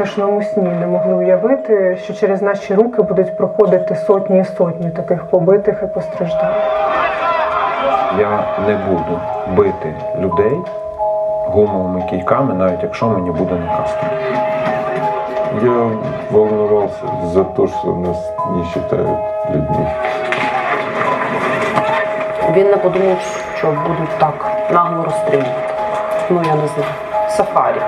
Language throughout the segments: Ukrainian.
страшному сні не могли уявити, що через наші руки будуть проходити сотні і сотні таких побитих і постраждалих. Я не буду бити людей гумовими кійками, навіть якщо мені буде наказ. Я волновался за то, что нас не считают людьми. Він не подумав, що будуть так нагло розстрілювати. Ну я не знаю. Сафарі.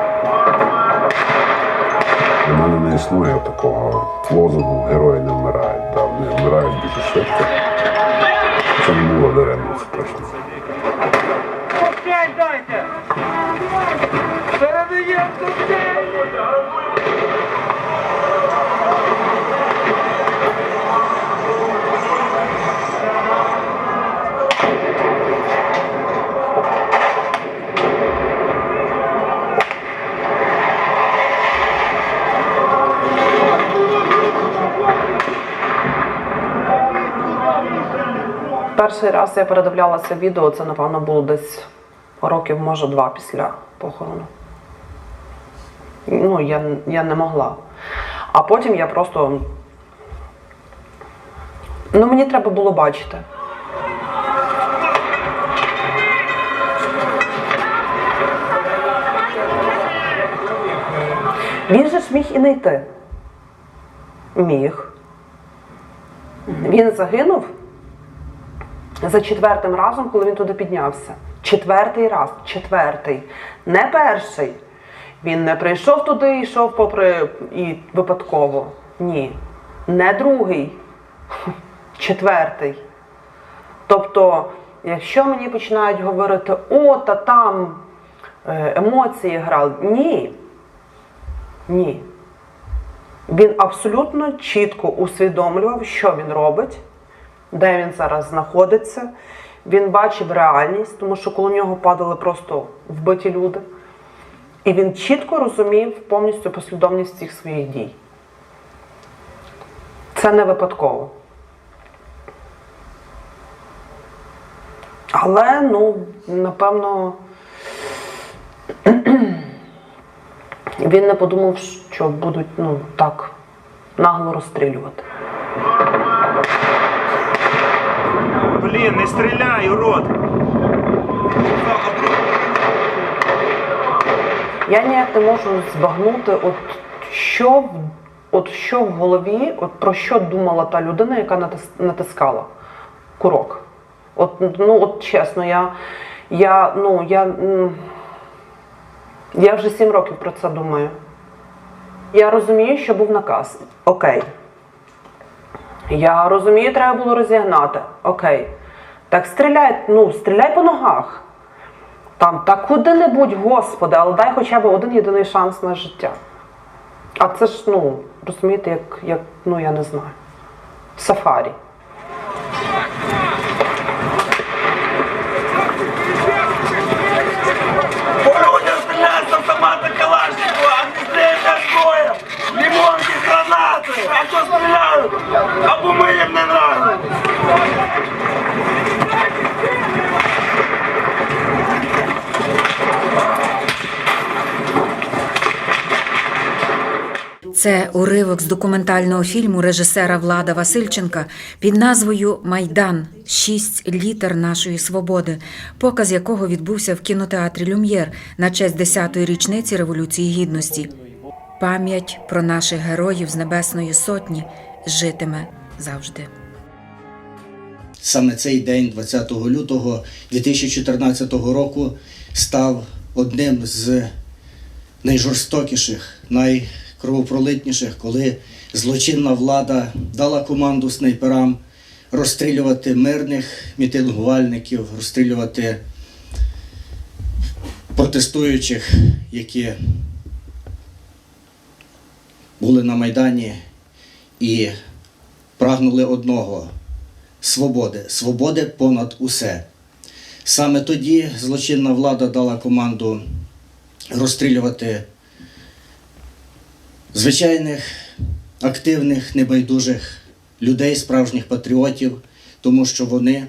Для мене не існує такого лозунгу герої не вмирають. Да, вони вмирають дуже швидко. Це не було даремно, це точно. Дайте! Передаємо Перший раз я передивлялася відео, це, напевно, було десь років, може, два після похорону. Ну, я, я не могла. А потім я просто. Ну, мені треба було бачити. Він же ж міг і не йти. Міг. Він загинув за четвертим разом, коли він туди піднявся. Четвертий раз, четвертий, не перший. Він не прийшов туди і йшов попри і випадково. Ні. Не другий, четвертий. Тобто, якщо мені починають говорити, о, та там е, емоції грали. Ні. Ні. Він абсолютно чітко усвідомлював, що він робить, де він зараз знаходиться. Він бачив реальність, тому що коло нього падали просто вбиті люди. І він чітко розумів повністю послідовність всіх своїх дій. Це не випадково. Але, ну, напевно, він не подумав, що будуть ну, так нагло розстрілювати. Блін, не стріляй, урод! Я ніяк не можу збагнути, от що, от що в голові, от про що думала та людина, яка натискала курок. От, ну, от чесно, я, я, ну, я, я вже сім років про це думаю. Я розумію, що був наказ. Окей. Я розумію, треба було розігнати. Окей. Так стріляй, ну, стріляй по ногах. Там, та куди-небудь, господи, але дай хоча б один єдиний шанс на життя. А це ж, ну, розумієте, як, як ну я не знаю, сафарі. По людям стріляють з автомата Калашникова, а не стріляють оружием! Лимонки, гранати! Або ми їм не нравимося! Це уривок з документального фільму режисера Влада Васильченка під назвою Майдан шість літер нашої свободи, показ якого відбувся в кінотеатрі Люм'єр на честь 10-ї річниці Революції Гідності. Пам'ять про наших героїв з Небесної Сотні житиме завжди. Саме цей день, 20 лютого 2014 року, став одним з найжорстокіших, найкровопролитніших, коли злочинна влада дала команду снайперам розстрілювати мирних мітингувальників, розстрілювати протестуючих, які були на Майдані і прагнули одного свободи, свободи понад усе. Саме тоді злочинна влада дала команду розстрілювати звичайних, активних, небайдужих людей, справжніх патріотів, тому що вони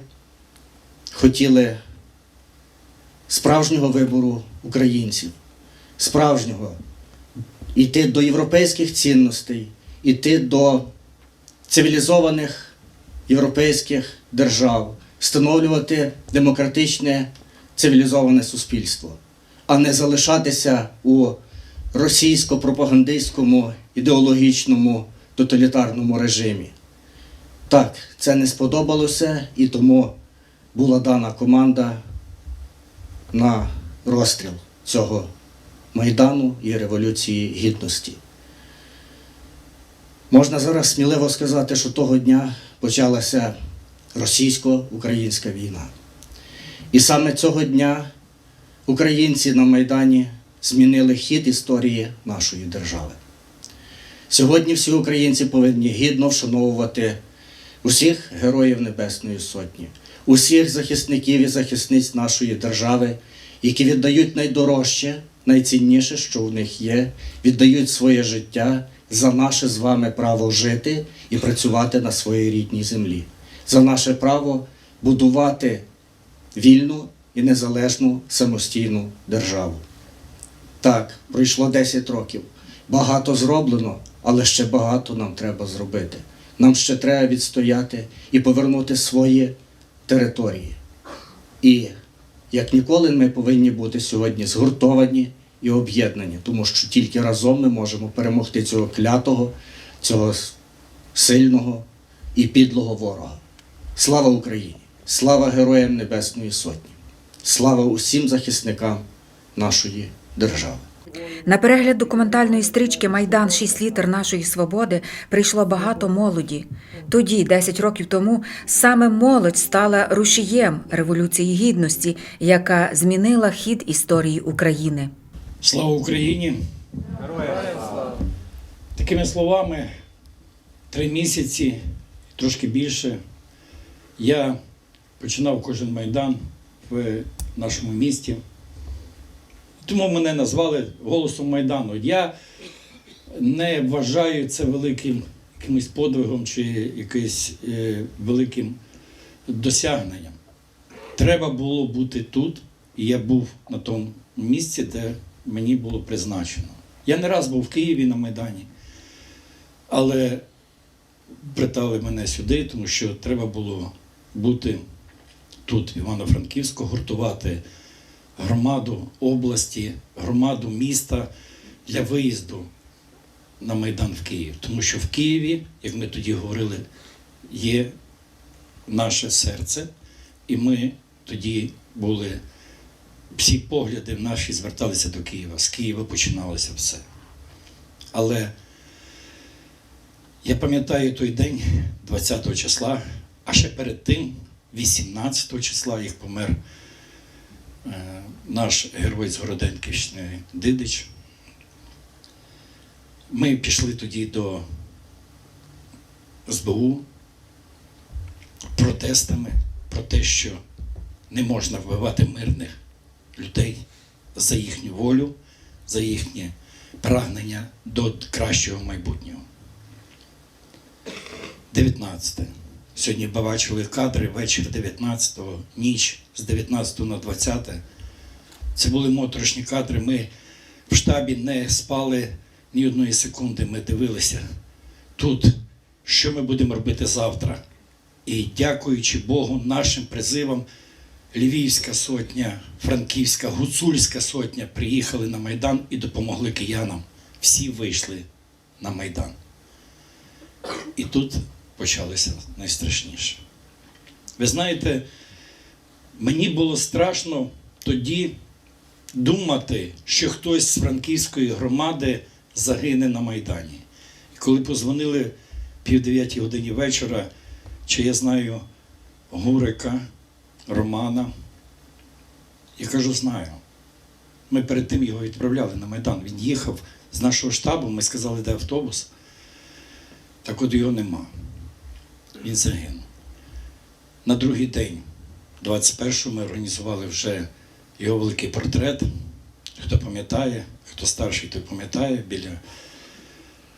хотіли справжнього вибору українців, справжнього йти до європейських цінностей, йти до цивілізованих європейських держав, встановлювати демократичне цивілізоване суспільство, а не залишатися у російсько-пропагандистському ідеологічному тоталітарному режимі. Так, це не сподобалося, і тому була дана команда на розстріл цього Майдану і Революції Гідності. Можна зараз сміливо сказати, що того дня почалася російсько-українська війна. І саме цього дня українці на Майдані змінили хід історії нашої держави. Сьогодні всі українці повинні гідно вшановувати усіх героїв Небесної Сотні, усіх захисників і захисниць нашої держави, які віддають найдорожче, найцінніше, що в них є, віддають своє життя за наше з вами право жити і працювати на своїй рідній землі, за наше право будувати вільну і незалежну самостійну державу. Так, пройшло 10 років. Багато зроблено, але ще багато нам треба зробити. Нам ще треба відстояти і повернути свої території. І як ніколи ми повинні бути сьогодні згуртовані і об'єднані, тому що тільки разом ми можемо перемогти цього клятого, цього сильного і підлого ворога. Слава Україні! Слава Героям Небесної Сотні! Слава усім захисникам нашої держави! На перегляд документальної стрічки Майдан 6 літер нашої свободи прийшло багато молоді. Тоді, 10 років тому, саме молодь стала рушієм Революції Гідності, яка змінила хід історії України. Слава Україні! Такими словами, три місяці, трошки більше, я починав кожен майдан в нашому місті. Тому мене назвали голосом Майдану. Я не вважаю це великим якимось подвигом чи якимось е, великим досягненням. Треба було бути тут, і я був на тому місці, де мені було призначено. Я не раз був в Києві на Майдані, але притали мене сюди, тому що треба було бути тут, Івано-Франківську, гуртувати громаду області, громаду міста для виїзду на Майдан в Київ. Тому що в Києві, як ми тоді говорили, є наше серце, і ми тоді були всі погляди наші зверталися до Києва. З Києва починалося все. Але я пам'ятаю той день, 20 числа, а ще перед тим, 18 числа, як помер наш герой з Городенківщини Дидич. Ми пішли тоді до СБУ протестами про те, що не можна вбивати мирних людей за їхню волю, за їхнє прагнення до кращого майбутнього. 19. Сьогодні бачили кадри вечір 19-го, ніч з 19 на 20. Це були моторошні кадри. Ми в штабі не спали ні одної секунди. Ми дивилися тут, що ми будемо робити завтра. І дякуючи Богу, нашим призивам, Львівська сотня, Франківська, Гуцульська сотня приїхали на Майдан і допомогли киянам. Всі вийшли на Майдан. І тут почалося найстрашніше. Ви знаєте, мені було страшно тоді думати, що хтось з франківської громади загине на Майдані. І коли позвонили пів дев'ятій годині вечора, чи я знаю Гурика, Романа, я кажу, знаю. Ми перед тим його відправляли на Майдан. Він їхав з нашого штабу, ми сказали, де автобус. Так от його нема. Він загинув. На другий день, 21-го, ми організували вже його великий портрет. Хто пам'ятає, хто старший, той пам'ятає, біля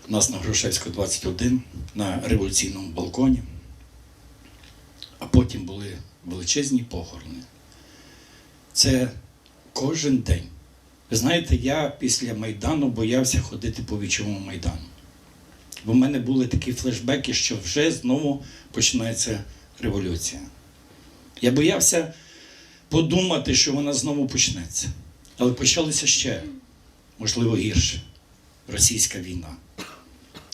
нас на Грушевську 21 на революційному балконі. А потім були величезні похорони. Це кожен день Ви знаєте, я після Майдану боявся ходити по вічовому Майдану. Бо в мене були такі флешбеки, що вже знову починається революція. Я боявся подумати, що вона знову почнеться. Але почалося ще, можливо, гірше російська війна.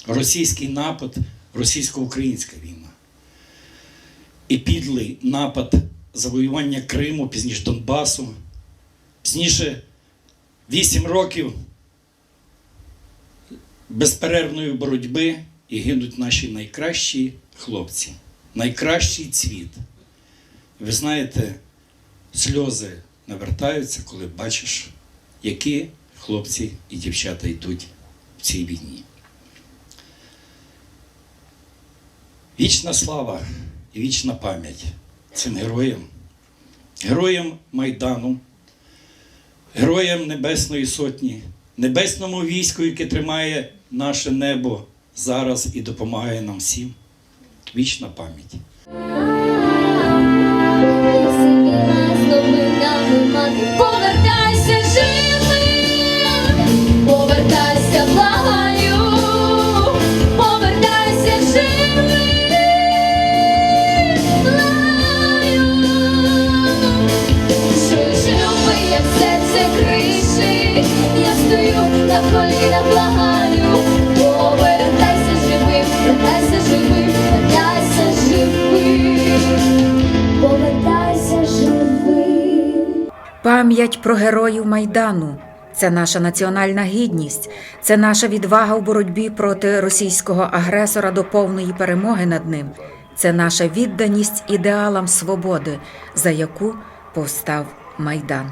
Російський напад, російсько-українська війна. І підлий напад завоювання Криму, пізніше Донбасу, пізніше вісім років безперервної боротьби і гинуть наші найкращі хлопці, найкращий цвіт. Ви знаєте, сльози навертаються, коли бачиш, які хлопці і дівчата йдуть в цій війні. Вічна слава і вічна пам'ять цим героям, героям Майдану, героям Небесної Сотні, небесному війську, яке тримає наше небо зараз і допомагає нам всім. Вічна пам'ять. Про героїв Майдану це наша національна гідність, це наша відвага у боротьбі проти російського агресора до повної перемоги над ним. Це наша відданість ідеалам свободи, за яку повстав Майдан.